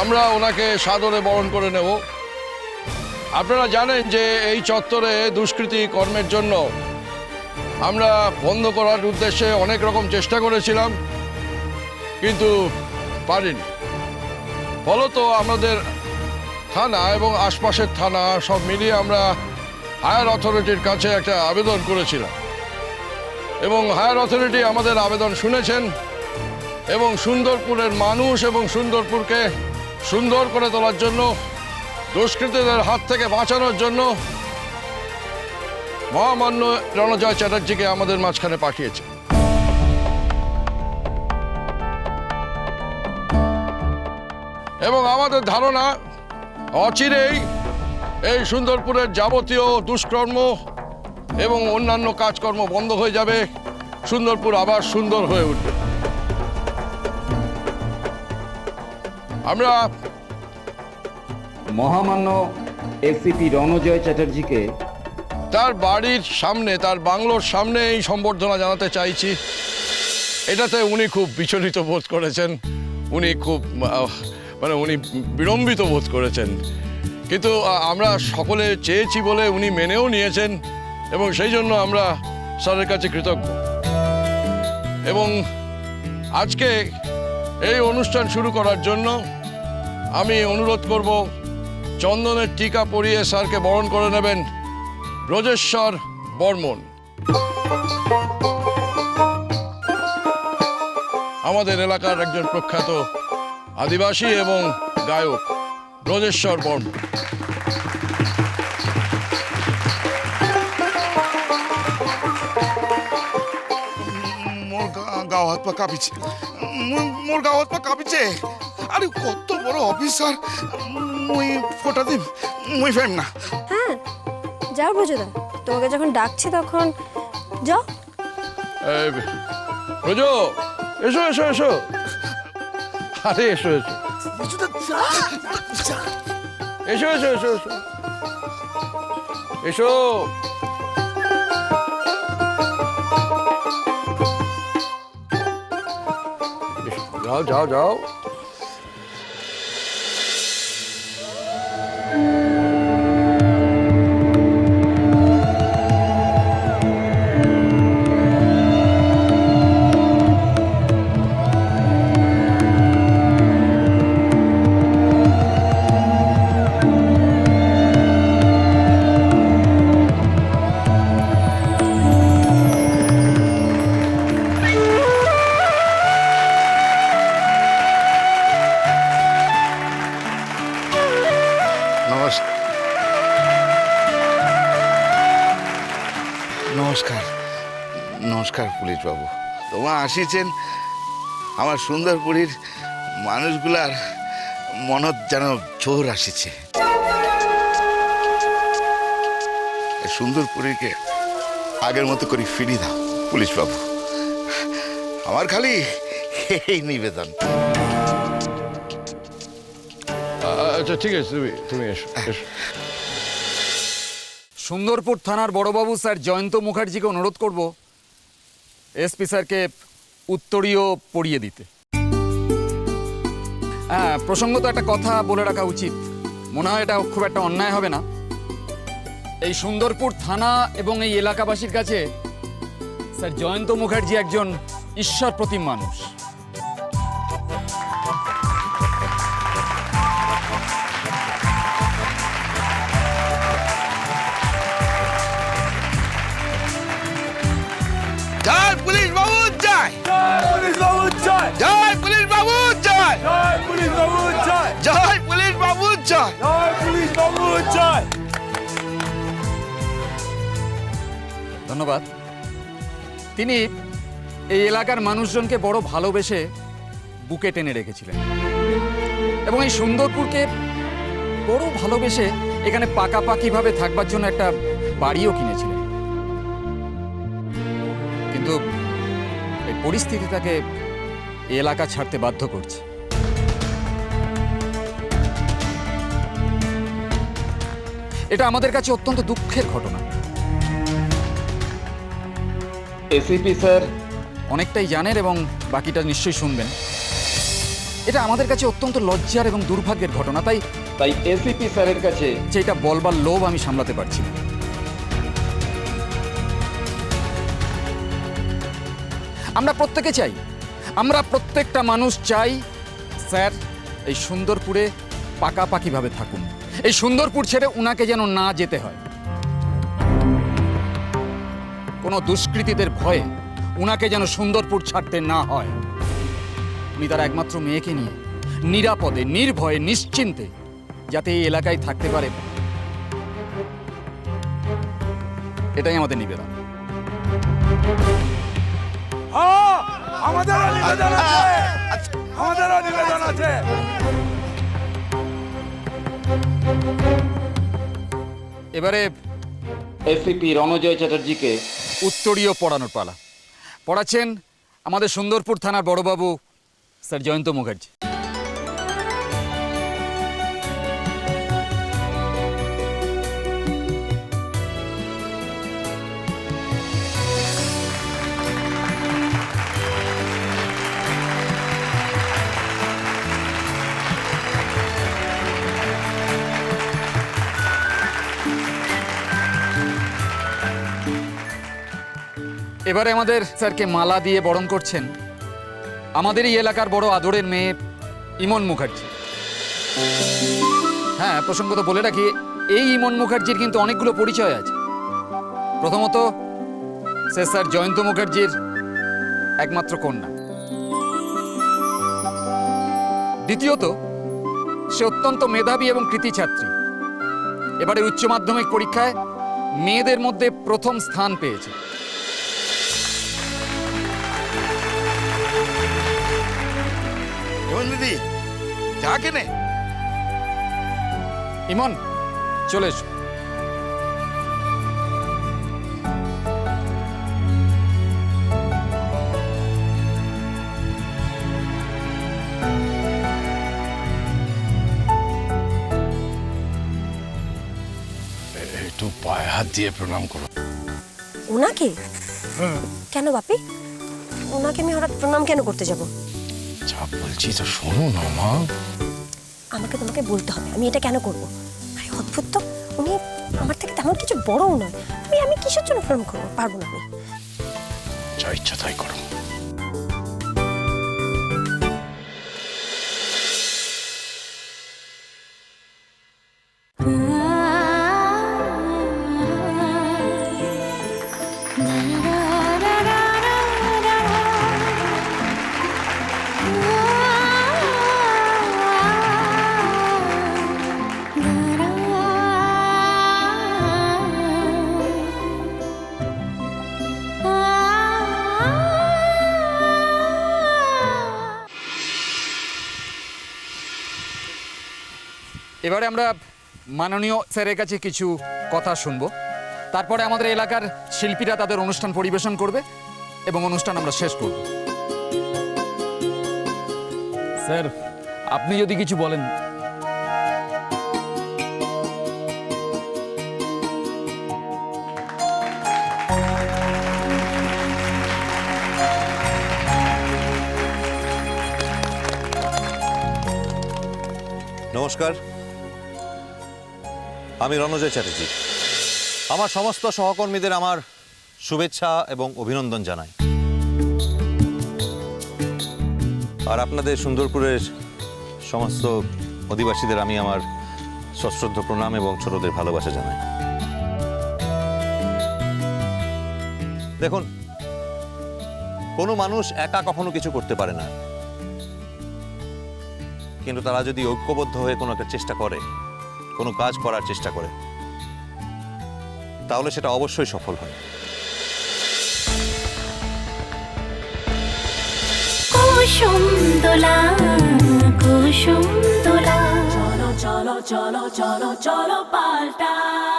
আমরা ওনাকে সাদরে বরণ করে নেব। আপনারা জানেন যে এই চত্বরে দুষ্কৃতি কর্মের জন্য আমরা বন্ধ করার উদ্দেশ্যে অনেক রকম চেষ্টা করেছিলাম, কিন্তু পারিনি। ফলত আমাদের থানা এবং আশপাশের থানা সব মিলিয়ে আমরা হায়ার অথরিটির কাছে একটা আবেদন করেছিলাম। এবং হায়ার অথরিটি আমাদের আবেদন শুনেছেন এবং সুন্দরপুরের মানুষ এবং সুন্দরপুরকে সুন্দর করে তোলার জন্য, দুষ্কৃতীদের হাত থেকে বাঁচানোর জন্য মহামান্য রণজয় চ্যাটার্জিকে আমাদের মাঝখানে পাঠিয়েছে। এবং আমাদের ধারণা, অচিরেই এই সুন্দরপুরের যাবতীয় দুষ্কর্ম এবং অন্যান্য কাজকর্ম বন্ধ হয়ে যাবে। সুন্দরপুর আবার সুন্দর হয়ে উঠবে। আমরা মহামান্য এসিপি রণজয় চ্যাটার্জিকে তার বাড়ির সামনে তার বাংলোর সামনে এই সম্বর্ধনা জানাতে চাইছি। এটাতে উনি খুব বিচলিত বোধ করেছেন। উনি খুব মানে উনি বিড়ম্বিত বোধ করেছেন। কিন্তু আমরা সকলে চেয়েছি বলে উনি মেনেও নিয়েছেন এবং সেই জন্য আমরা স্যারের কাছে কৃতজ্ঞ। এবং আজকে এই অনুষ্ঠান শুরু করার জন্য আমি অনুরোধ করব, চন্দনের টিকা পরিয়ে স্যারকে বরণ করে নেবেন ব্রজেশ্বর বর্মন। আমাদের এলাকার একজন প্রখ্যাত আদিবাসী এবং গায়ক ব্রজেশ্বর বর্মন। গাও হাত পা কাঁপিছে। মোর- পা কাঁপিছে। আরে কত বড় অফিসার। মুই ফোটা দিম মুই ফেম না। হ্যাঁ যাও ব্রজদা তোমাকে যখন ডাকছি তখন যাও। এই, এসো এসো এসো। আরে এসো এসো। এসো এসো এসো এসো। এসো। 找找找。নমস্কার। নমস্কার। নমস্কার পুলিশ বাবু তোমা আসিছেন আমার সুন্দরপুরীর মানুষগুলার মনত যেন জোর আসিছে। সুন্দরপুরীকে আগের মতো করে ফিরিয়ে দাও পুলিশ বাবু আমার খালি এই নিবেদন। আচ্ছা ঠিক আছে তুমি তুমি এসো এসো। সুন্দরপুর থানার বড়বাবু স্যার জয়ন্ত মুখার্জিকে অনুরোধ করব এসপি স্যারকে উত্তরীয় পড়িয়ে দিতে। হ্যাঁ প্রসঙ্গত একটা কথা বলে রাখা উচিত। মনে হয় এটা খুব একটা অন্যায় হবে না। এই সুন্দরপুর থানা এবং এই এলাকাবাসীর কাছে স্যার জয়ন্ত মুখার্জি একজন ঈশ্বর প্রতিম মানুষ। ধন্যবাদ। তিনি এই এলাকার মানুষজনকে বড় ভালোবেসে বুকে টেনে রেখেছিলেন। এবং এই সুন্দরপুরকে বড় ভালোবেসে এখানে পাকাপাকিভাবে থাকবার জন্য একটা বাড়িও কিনেছিলেন। কিন্তু এই পরিস্থিতি তাকে এলাকা ছাড়তে বাধ্য করছে। এটা আমাদের কাছে অত্যন্ত দুঃখের ঘটনা। ACP sir. অনেকটাই জানেন এবং বাকিটা নিশ্চয়ই শুনবেন। এটা আমাদের কাছে অত্যন্ত লজ্জার এবং দুর্ভাগ্যের ঘটনা তাই তাই এসিপি স্যারের কাছে যে এটা বলবার লোভ আমি সামলাতে পারছি না। আমরা প্রত্যেকে চাই আমরা প্রত্যেকটা মানুষ চাই স্যার এই সুন্দরপুরে পাকাপাকিভাবে থাকুন। এই সুন্দরপুর ছেড়ে উনাকে যেন না যেতে হয়। কোনো দুষ্কৃতীদের ভয়ে উনাকে যেন সুন্দরপুর ছাড়তে না হয়। উনি তার একমাত্র মেয়েকে নিয়ে নিরাপদে নির্ভয়ে নিশ্চিন্তে যাতে এই এলাকায় থাকতে পারে। এটাই আমাদের নিবেদন। হ্যাঁ আমাদেরও নিবেদন আছে। আমাদেরও নিবেদন আছে। এবারে এসিপি রণজয় চ্যাটার্জিকে উত্তরীয় পড়ানোর পালা। পড়াচ্ছেন আমাদের সুন্দরপুর থানার বড়বাবু স্যার জয়ন্ত মুখার্জি। এবারে আমাদের স্যারকে মালা দিয়ে বরণ করছেন আমাদের এই এলাকার বড় আদরের মেয়ে ইমন মুখার্জি। হ্যাঁ প্রসঙ্গত বলে রাখি, এই ইমন মুখার্জির কিন্তু অনেকগুলো পরিচয় আছে। প্রথমত সে স্যার জয়ন্ত মুখার্জির একমাত্র কন্যা। দ্বিতীয়ত, সে অত্যন্ত মেধাবী এবং কৃতি ছাত্রী। এবারে উচ্চ মাধ্যমিক পরীক্ষায় মেয়েদের মধ্যে প্রথম স্থান পেয়েছে। হেমন দিদি চা কেনে? ইমন চলে এসো। একটু পায়ে হাত দিয়ে প্রণাম করো। ওনাকে? কেন বাপি? ওনাকে আমি হঠাৎ প্রণাম কেন করতে যাব? যা বলছি তো শোনো না মা। আমাকে তোমাকে বলতে হবে আমি এটা কেন করব? আরে অদ্ভুত তো উনি আমার থেকে তেমন কিছু বড়ও নয়। আমি আমি কিসের জন্য ফোন করব? পারব না আমি। যা ইচ্ছা তাই করো। এবারে আমরা মাননীয় স্যারের কাছে কিছু কথা শুনব। তারপরে আমাদের এলাকার শিল্পীরা তাদের অনুষ্ঠান পরিবেশন করবে এবং অনুষ্ঠান আমরা শেষ করব। স্যার আপনি যদি কিছু বলেন। নমস্কার। আমি রণজয় চ্যাটার্জি। আমার সমস্ত সহকর্মীদের আমার শুভেচ্ছা এবং অভিনন্দন জানাই। আর আপনাদের সুন্দরপুরের সমস্ত অধিবাসীদের আমি আমার সশ্রদ্ধ প্রণাম এবং ছোটদের ভালোবাসা জানাই। দেখুন, কোনো মানুষ একা কখনো কিছু করতে পারে না। কিন্তু তারা যদি ঐক্যবদ্ধ হয়ে কোনো একটা চেষ্টা করে কোনো কাজ করার চেষ্টা করে তাহলে সেটা অবশ্যই সফল হয় কুসুম দোলা কুসুম দোলা চলো cholo, cholo, cholo, cholo, palta.